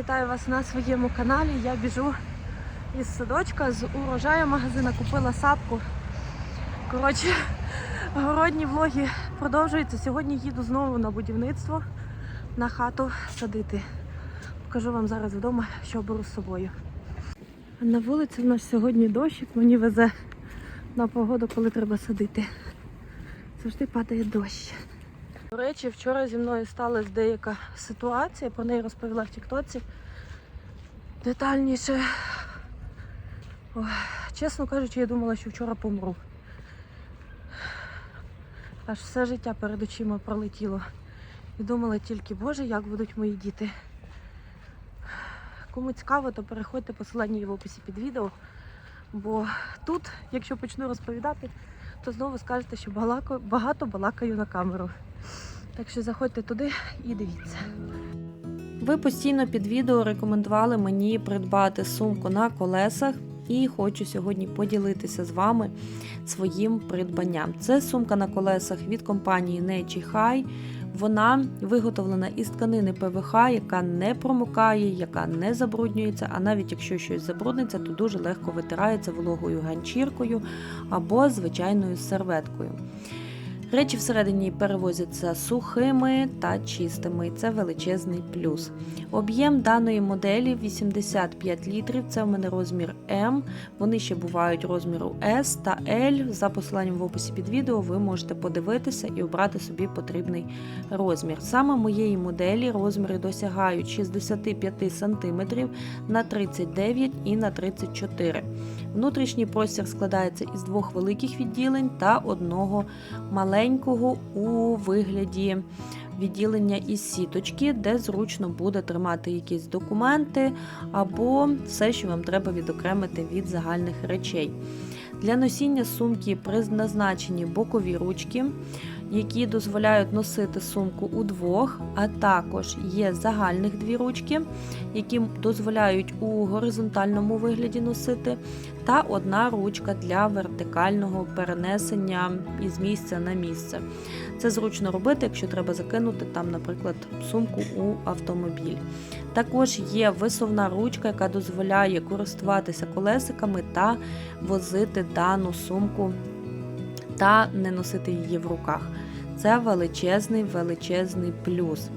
Вітаю вас на своєму каналі. Я біжу із садочка з урожаю магазина, купила сапку. Коротше, городні влоги продовжуються. Сьогодні їду знову на будівництво на хату садити. Покажу вам зараз вдома, що беру з собою. На вулиці в нас сьогодні дощик, мені везе на погоду, коли треба садити. Завжди падає дощ. До речі, вчора зі мною сталася деяка ситуація, про неї розповіла в Тіктоці. Детальніше. Ой, чесно кажучи, я думала, що вчора помру. Аж все життя перед очима пролетіло. І думала тільки, боже, як будуть мої діти. Кому цікаво, то переходьте, посилання є в описі під відео. Бо тут, якщо почну розповідати, то знову скажете, що багато балакаю на камеру. Так що заходьте туди і дивіться. Ви постійно під відео рекомендували мені придбати сумку на колесах, і хочу сьогодні поділитися з вами своїм придбанням. Це сумка на колесах від компанії Nechi High. Вона виготовлена із тканини ПВХ, яка не промокає, яка не забруднюється, а навіть якщо щось забрудниться, то дуже легко витирається вологою ганчіркою або звичайною серветкою. Речі всередині перевозяться сухими та чистими, це величезний плюс. Об'єм даної моделі 85 літрів, це в мене розмір М. Вони ще бувають розміру S та L. За посиланням в описі під відео ви можете подивитися і обрати собі потрібний розмір. Саме моєї моделі розміри досягають 65 см на 39 і на 34 Внутрішній простір складається із двох великих відділень та одного маленького у вигляді відділення із сіточки, де зручно буде тримати якісь документи або все, що вам треба відокремити від загальних речей. Для носіння сумки призначені бокові ручки, які дозволяють носити сумку удвох, а також є загальних дві ручки, які дозволяють у горизонтальному вигляді носити, та одна ручка для вертикального перенесення із місця на місце. Це зручно робити, якщо треба закинути там, наприклад, сумку у автомобіль. Також є висувна ручка, яка дозволяє користуватися колесиками та возити дану сумку та не носити її в руках. Це величезний величезний плюс.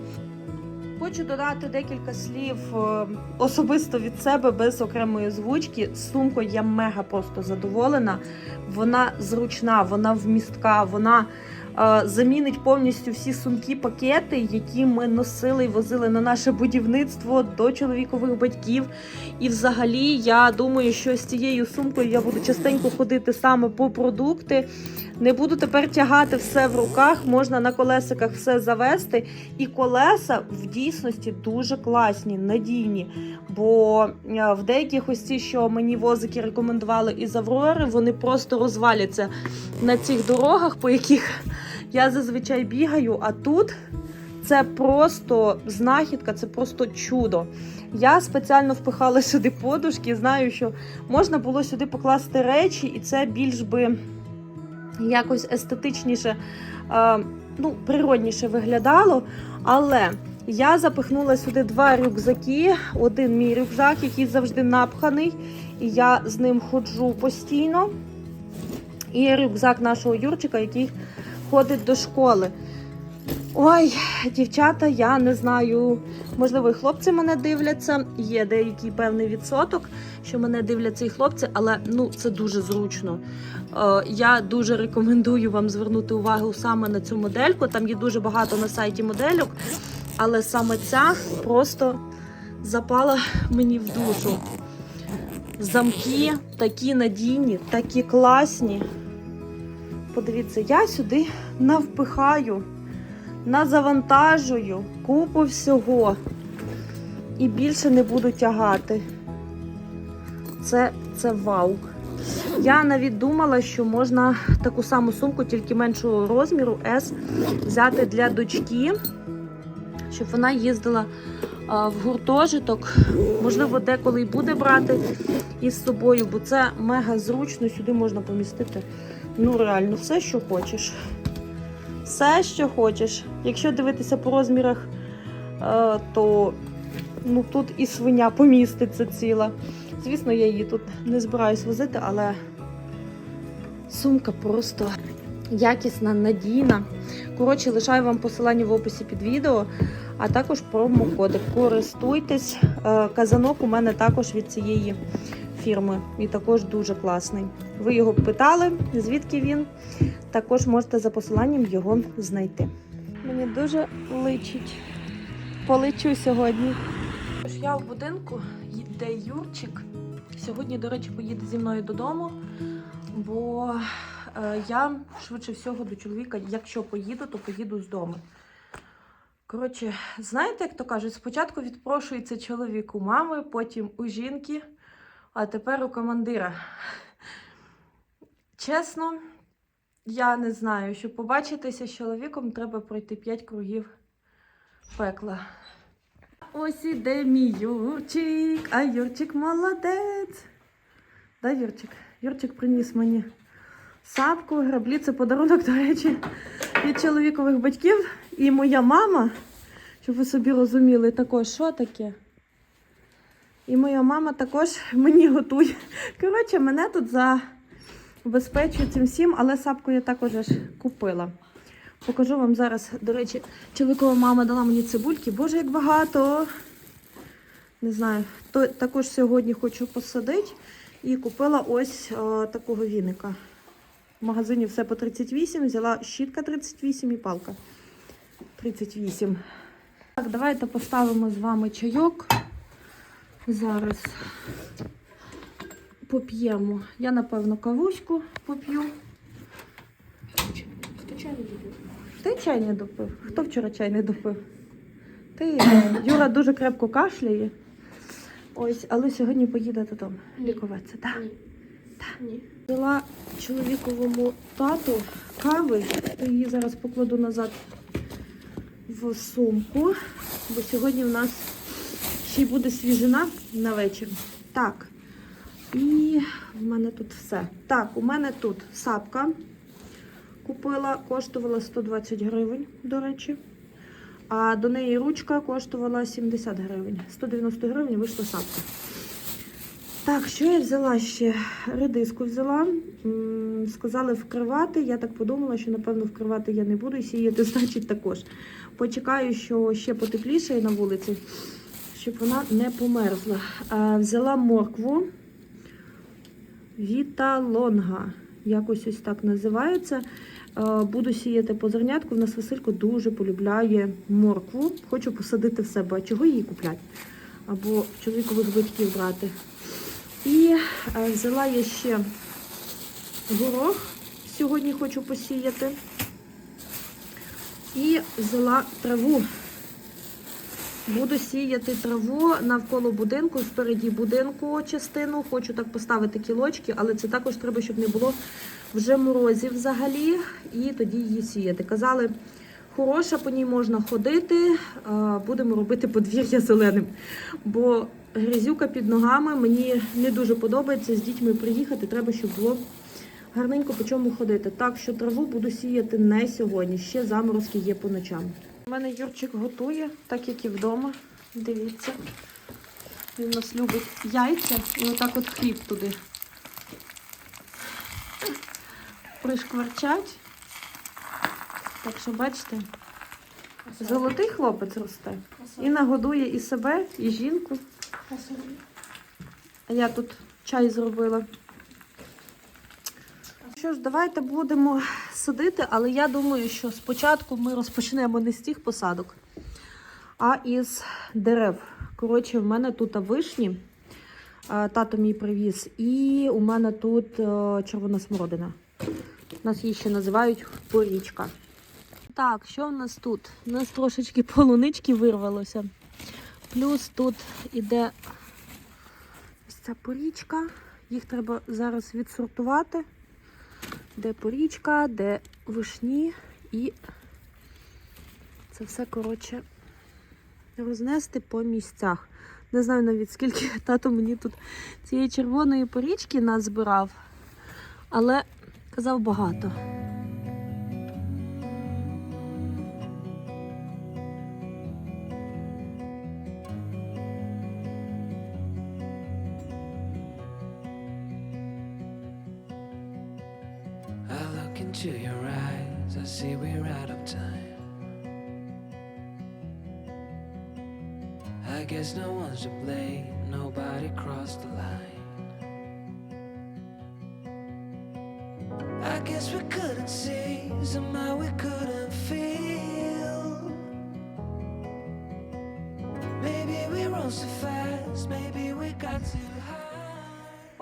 Хочу додати декілька слів е, особисто від себе без окремої озвучки. З сумкою я мега просто задоволена. Вона зручна, вона вмістка, вона замінить повністю всі сумки, пакети, які ми носили і возили на наше будівництво до чоловікових батьків. І взагалі я думаю, що з цією сумкою я буду частенько ходити саме по продукти. Не буду тепер тягати все в руках, можна на колесиках все завести. І колеса в дійсності дуже класні, надійні. Бо е, в деяких ось ці, що мені возики рекомендували із Аврори, вони просто розваляться на цих дорогах, по яких я зазвичай бігаю. А тут це просто знахідка, це просто чудо. Я спеціально впихала сюди подушки, знаю, що можна було сюди покласти речі, і це більш би якось естетичніше, е, ну, природніше виглядало. Але я запихнула сюди два рюкзаки. Один мій рюкзак, який завжди напханий, і я з ним ходжу постійно. І рюкзак нашого Юрчика, який ходить до школи. Ой, дівчата, я не знаю. Можливо, і хлопці мене дивляться. Є деякий певний відсоток, що мене дивляться і хлопці, але ну це дуже зручно. Е, я дуже рекомендую вам звернути увагу саме на цю модельку. Там є дуже багато на сайті модельок, але саме ця просто запала мені в душу. Замки такі надійні, такі класні. Подивіться, я сюди навпихаю, назавантажую купу всього і більше не буду тягати. Це, це вау. Я навіть думала, що можна таку саму сумку, тільки меншого розміру S, взяти для дочки, щоб вона їздила в гуртожиток. Можливо, деколи й буде брати із собою, бо це мега зручно. Сюди можна помістити ну реально все, що хочеш. Все, що хочеш. Якщо дивитися по розмірах, е, то ну тут і свиня поміститься ціла. Звісно, я її тут не збираюсь возити, але сумка просто якісна, надійна. Коротше, лишаю вам посилання в описі під відео, а також промокодик. Користуйтесь. Е, Казанок у мене також від цієї фірми і також дуже класний. Ви його питали, звідки він. Також можете за посиланням його знайти. Мені дуже личить. Полечу сьогодні. Тож я в будинку, де Юрчик. Сьогодні, до речі, поїде зі мною додому, бо е, я швидше всього до чоловіка, якщо поїду, то поїду з дому. Коротше, знаєте, як то кажуть, спочатку відпрошується чоловік у мами, потім у жінки, а тепер у командира. Чесно, я не знаю, щоб побачитися з чоловіком, треба пройти 5 кругів пекла. Ось іде мій Юрчик, а Юрчик молодець. Да, Юрчик? Юрчик приніс мені сапку, граблі. Це подарунок, до речі, від чоловікових батьків. І моя мама, щоб ви собі розуміли, також що таке. І моя мама також мені готує. Коротше, мене тут забезпечують цим всім, але сапку я також аж купила. Покажу вам зараз, до речі, чоловікова мама дала мені цибульки. Боже, як багато. Не знаю, то також сьогодні хочу посадити. І купила ось о, такого віника. В магазині все по 38, взяла щітка 38 і палка 38. Так, давайте поставимо з вами чайок. Зараз поп'ємо. Я, напевно, кавуську поп'ю. Хто чай не любить? Ти чай не допив? Хто вчора чай не допив? Ти. Юра дуже крепко кашляє. Ось, але сьогодні поїде додому. Лікуватися, так? Ні. Ні. Дала чоловіковому тату кави. Її зараз покладу назад в сумку, бо сьогодні в нас ще й буде свіжина на вечір. Так. І в мене тут все. Так, у мене тут сапка. Купила, коштувала 120 гривень, до речі. А до неї ручка коштувала 70 гривень. 190 гривень вийшла сапка. Так, що я взяла ще? Редиску взяла. Сказали вкривати. Я так подумала, що напевно вкривати я не буду і сіяти, значить також. Почекаю, що ще потепліше на вулиці, щоб вона не померзла. Взяла моркву Віта Лонга. Якось ось так називається. Е, Буду сіяти по зернятку. У нас Василько дуже полюбляє моркву. Хочу посадити в себе. А чого її купляти? Або чоловікових батьків брати. І е, взяла я ще горох. Сьогодні хочу посіяти. І взяла траву. Буду сіяти траву навколо будинку, впереді будинку частину. Хочу так поставити кілочки, але це також треба, щоб не було вже морозів взагалі, і тоді її сіяти. Казали, хороша, по ній можна ходити, будемо робити подвір'я зеленим. Бо грязюка під ногами мені не дуже подобається з дітьми приїхати. Треба, щоб було гарненько по чому ходити. Так що траву буду сіяти не сьогодні. Ще заморозки є по ночам. Мене Юрчик готує, так як і вдома. Дивіться. Він у нас любить яйця і отак от хліб туди. Пришкварчать. Так що, бачите, золотий хлопець росте. І нагодує і себе, і жінку. А я тут чай зробила. Що ж, давайте будемо садити, але я думаю, що спочатку ми розпочнемо не з тих посадок, а із дерев. Коротше, в мене тут вишні, тато мій привіз, і у мене тут е, червона смородина. Нас її ще називають порічка. Так, що в нас тут? У нас трошечки полунички вирвалося. Плюс тут іде ось ця порічка. Їх треба зараз відсортувати. Де порічка, де вишні і це все, коротше, рознести по місцях. Не знаю навіть скільки тато мені тут цієї червоної порічки назбирав, але казав багато. Into your eyes, I see we're out of time. I guess no one's to blame, nobody crossed the line. I guess we couldn't see, somehow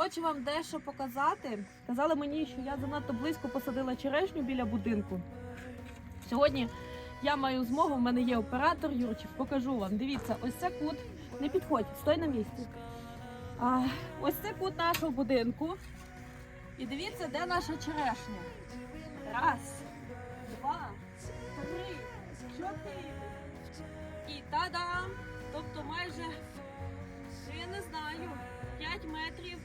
Хочу вам дещо показати. Казали мені, що я занадто близько посадила черешню біля будинку. Сьогодні я маю змогу, в мене є оператор Юрчик, покажу вам. Дивіться, ось це кут. Не підходь, стой на місці. А, ось це кут нашого будинку. І дивіться, де наша черешня. Раз, два, три, чотири. І та-дам! Тобто майже, я не знаю, 5 метрів.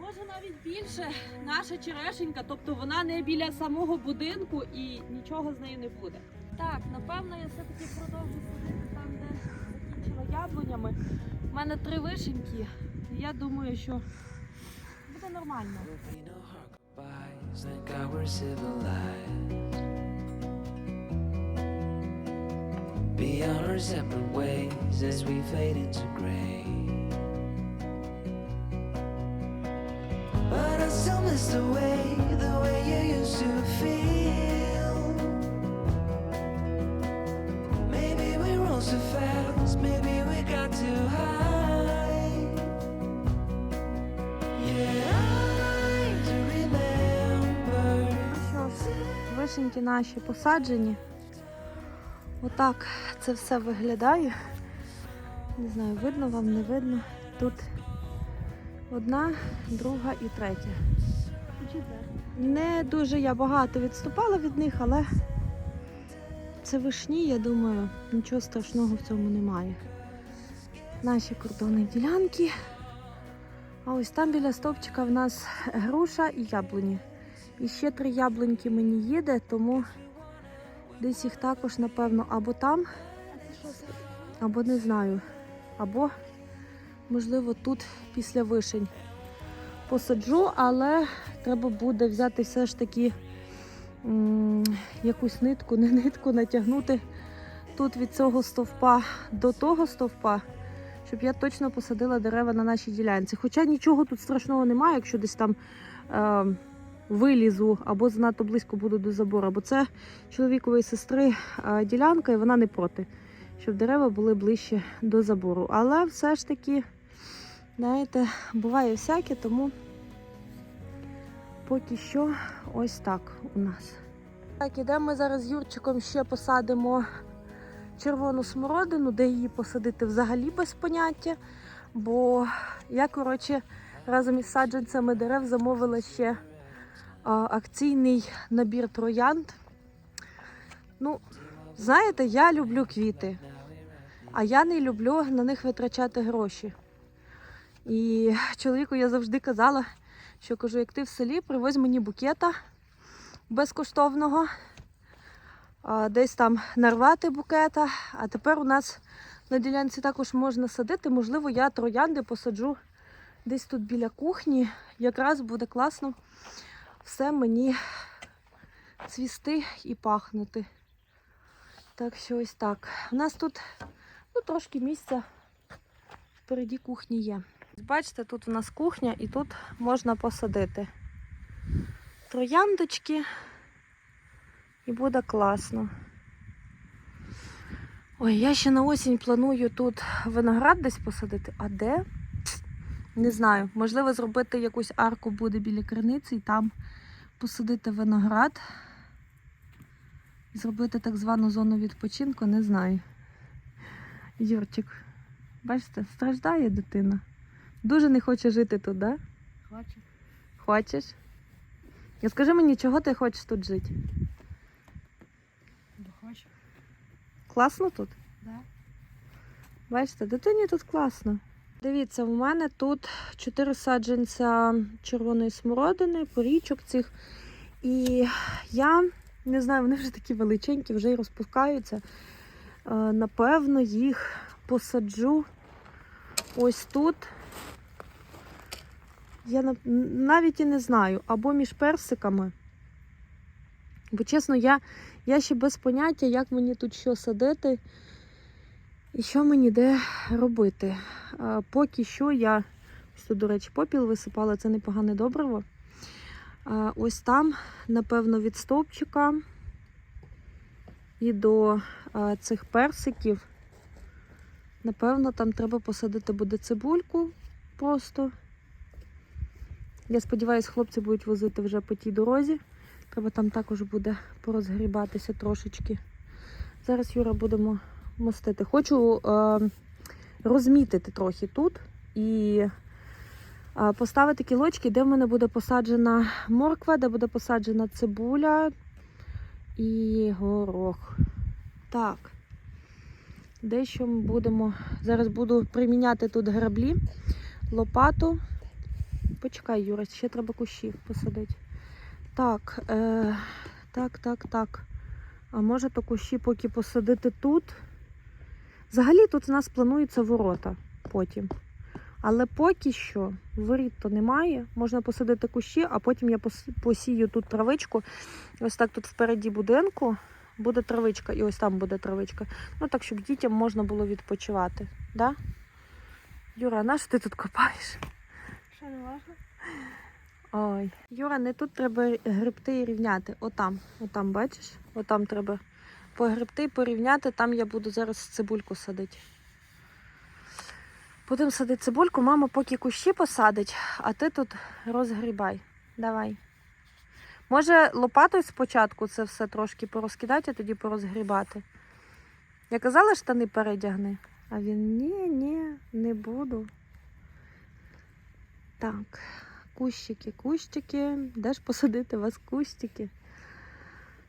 Може навіть більше наша черешенька, тобто вона не біля самого будинку і нічого з нею не буде. Так, напевно, я все-таки продовжу садити там, де закінчила яблунями. У мене три вишеньки. Я думаю, що буде нормально. Beyond our separate ways as we fade into gray. Вишеньки наші посаджені. Отак це все виглядає. Не знаю, видно вам, не видно. Тут одна, друга і третя. Не дуже я багато відступала від них, але це вишні, я думаю, нічого страшного в цьому немає. Наші кордонні ділянки. А ось там біля стовпчика в нас груша і яблуні. І ще три яблуньки мені їде, тому десь їх також, напевно, або там, або не знаю. Або, можливо, тут після вишень посаджу, але треба буде взяти все ж таки м, якусь нитку, не нитку натягнути тут від цього стовпа до того стовпа, щоб я точно посадила дерева на нашій ділянці. Хоча нічого тут страшного немає, якщо десь там. Е, вилізу або занадто близько буду до забору, бо це чоловікової сестри ділянка, і вона не проти, щоб дерева були ближче до забору. Але все ж таки, знаєте, буває всяке, тому поки що ось так у нас. Так, ідемо ми зараз з Юрчиком ще посадимо червону смородину, де її посадити взагалі без поняття. Бо я, коротше, разом із саджанцями дерев замовила ще а, акційний набір троянд. Ну, знаєте, я люблю квіти, а я не люблю на них витрачати гроші. І чоловіку я завжди казала, що кажу, як ти в селі, привозь мені букета безкоштовного, десь там нарвати букета. А тепер у нас на ділянці також можна садити. Можливо, я троянди посаджу десь тут біля кухні. Якраз буде класно все мені цвісти і пахнути. Так що ось так. У нас тут ну, трошки місця впереді кухні є. Бачите, тут у нас кухня і тут можна посадити трояндочки і буде класно. Ой, я ще на осінь планую тут виноград десь посадити. А де? Не знаю. Можливо, зробити якусь арку буде біля криниці і там посадити виноград. Зробити так звану зону відпочинку, не знаю. Юрчик, бачите, страждає дитина. Дуже не хоче жити тут, да? Хочу. Хочеш? І скажи мені, чого ти хочеш тут жити? Да хочу. Класно тут? Да. Бачите, дитині тут класно. Дивіться, у мене тут чотири саджанця червоної смородини, порічок цих. І я не знаю, вони вже такі величенькі, вже й розпускаються. Е, Напевно, їх посаджу ось тут. Я навіть і не знаю, або між персиками. Бо чесно, я, я ще без поняття, як мені тут що садити і що мені де робити. А, поки що я ось тут, до речі, попіл висипала, це непогане добриво. А, ось там, напевно, від стовпчика і до а, цих персиків. Напевно, там треба посадити буде цибульку просто. Я сподіваюся, хлопці будуть возити вже по тій дорозі. Треба там також буде порозгрібатися трошечки. Зараз, Юра, будемо мостити. Хочу е, розмітити трохи тут і е, поставити кілочки, де в мене буде посаджена морква, де буде посаджена цибуля і горох. Так. Дещо ми будемо. Зараз буду приміняти тут граблі, лопату. Почекай, Юра, ще треба кущів посадити. Так, е, так, так, так. А може то кущі поки посадити тут. Взагалі тут у нас плануються ворота потім. Але поки що воріт то немає. Можна посадити кущі, а потім я посію тут травичку. Ось так тут впереді будинку буде травичка, і ось там буде травичка. Ну так, щоб дітям можна було відпочивати. Да? Юра, на що ти тут копаєш? Що не? Ой. Юра, не тут треба грибти і рівняти. Отам. Отам, бачиш? Отам треба погребти порівняти. Там я буду зараз цибульку садити. Будемо садити цибульку, мама поки кущі посадить, а ти тут розгрібай. Давай. Може, лопатою спочатку це все трошки порозкидати, а тоді порозгрібати. Я казала, штани передягни. А він ні, ні, не буду. Так. Кущики, кущики. Де ж посадити вас кущики?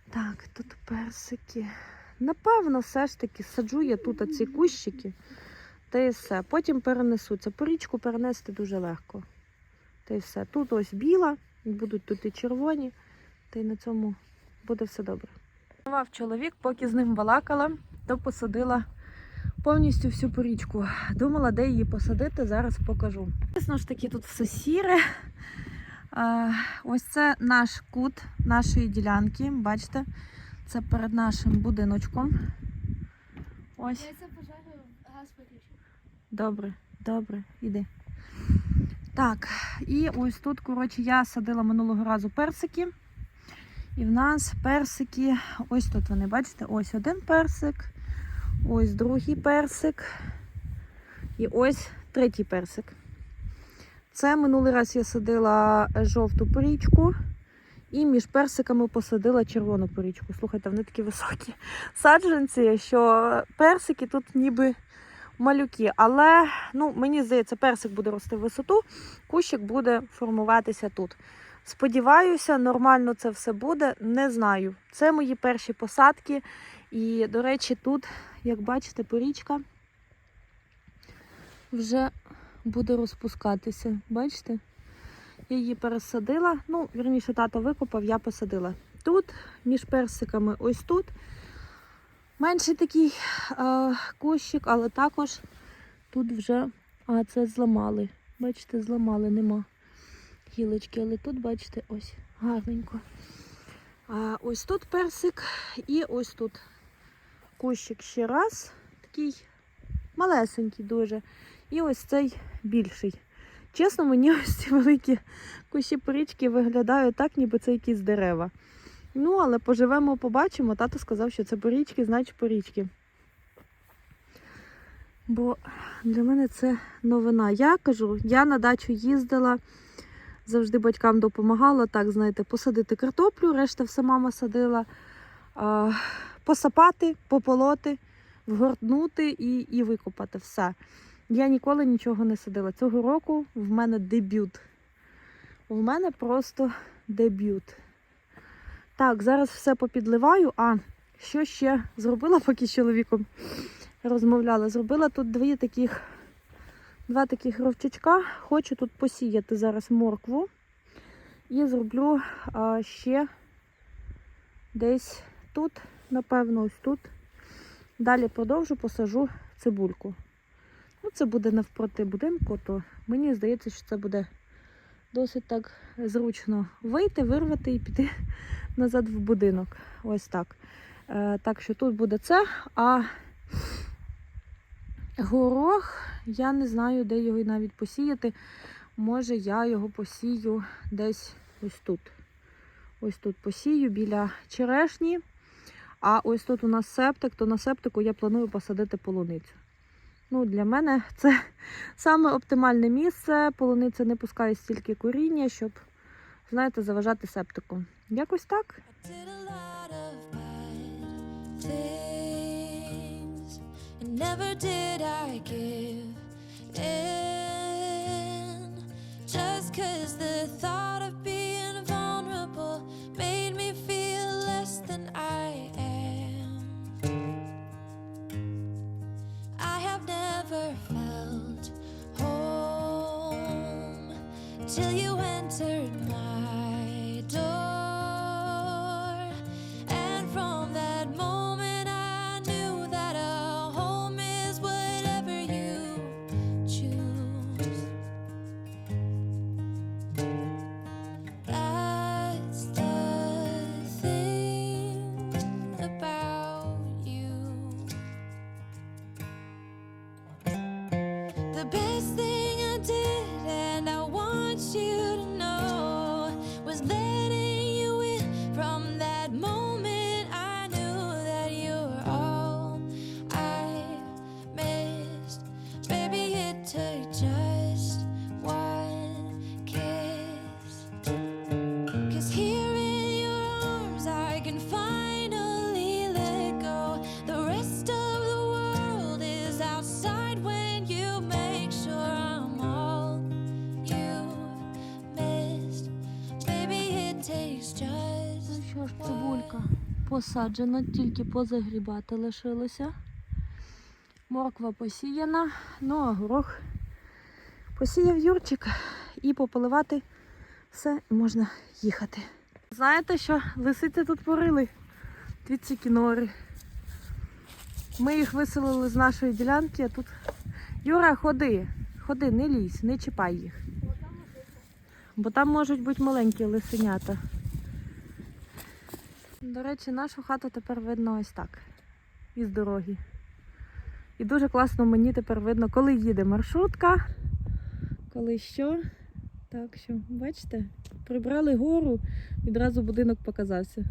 Так, тут персики. Напевно, все ж таки саджу я тут ці кущики. Та і все. Потім перенесуться. По річку перенести дуже легко. Та й все. Тут ось біла, будуть тут і червоні. Та й на цьому буде все добре. Чоловік, поки з ним балакала, то посадила повністю всю порічку. Думала, де її посадити, зараз покажу. Звісно ж таки, тут все сіре. Ось це наш кут нашої ділянки. Бачите, це перед нашим будиночком. Ось. Я це пожарю, газ виключу. Добре, добре, іди. Так, і ось тут, коротше, я садила минулого разу персики. І в нас персики, ось тут вони, бачите, ось один персик, ось другий персик. І ось третій персик. Це минулий раз я садила жовту порічку. І між персиками посадила червону порічку. Слухайте, вони такі високі саджанці, що персики тут ніби малюки. Але ну, мені здається, персик буде рости в висоту, кущик буде формуватися тут. Сподіваюся, нормально це все буде. Не знаю. Це мої перші посадки. І, до речі, тут, як бачите, порічка вже буде розпускатися. Бачите? Я її пересадила. Ну, вірніше, тато викопав, я посадила. Тут, між персиками, ось тут. Менший такий е, кущик, але також тут вже а, це зламали. Бачите, зламали, нема гілочки, але тут, бачите, ось гарненько. А, ось тут персик і ось тут кущик ще раз. Такий малесенький дуже. І ось цей більший. Чесно, мені ось ці великі кущі порічки виглядають так, ніби це якісь дерева. Ну, але поживемо, побачимо. Тато сказав, що це порічки, значить порічки. Бо для мене це новина. Я кажу, я на дачу їздила, завжди батькам допомагала, так, знаєте, посадити картоплю, решта все мама садила, посапати, пополоти, вгорнути і, і викопати все. Я ніколи нічого не садила. Цього року в мене дебют. У мене просто дебют. Так, зараз все попідливаю. А що ще зробила, поки з чоловіком розмовляла? Зробила тут дві таких, два таких ровчачка. Хочу тут посіяти зараз моркву. І зроблю а, ще десь тут, напевно, ось тут. Далі продовжу, посажу цибульку. Ну, це буде навпроти будинку, то мені здається, що це буде досить так зручно вийти, вирвати і піти назад в будинок. Ось так. Е, Так що тут буде це, а горох, я не знаю, де його навіть посіяти. Може, я його посію десь ось тут. Ось тут посію біля черешні. А ось тут у нас септик, то на септику я планую посадити полуницю. Ну, для мене це саме оптимальне місце. Полуниця не пускає стільки коріння, щоб, знаєте, заважати септику. Якось так. Never did I give entered my door. And from that moment, I knew that a home is whatever you choose. That's the thing about you. The best thing посаджена, тільки позагрібати лишилося. Морква посіяна, ну а горох посіяв Юрчик і пополивати все, і можна їхати. Знаєте, що лисиці тут порили? Дві кінори. Ми їх виселили з нашої ділянки, а тут. Юра, ходи, ходи, не лізь, не чіпай їх. Бо там можуть бути маленькі лисенята. До речі, нашу хату тепер видно ось так. Із дороги. І дуже класно мені тепер видно, коли їде маршрутка, коли що. Так що, бачите, прибрали гору, відразу будинок показався.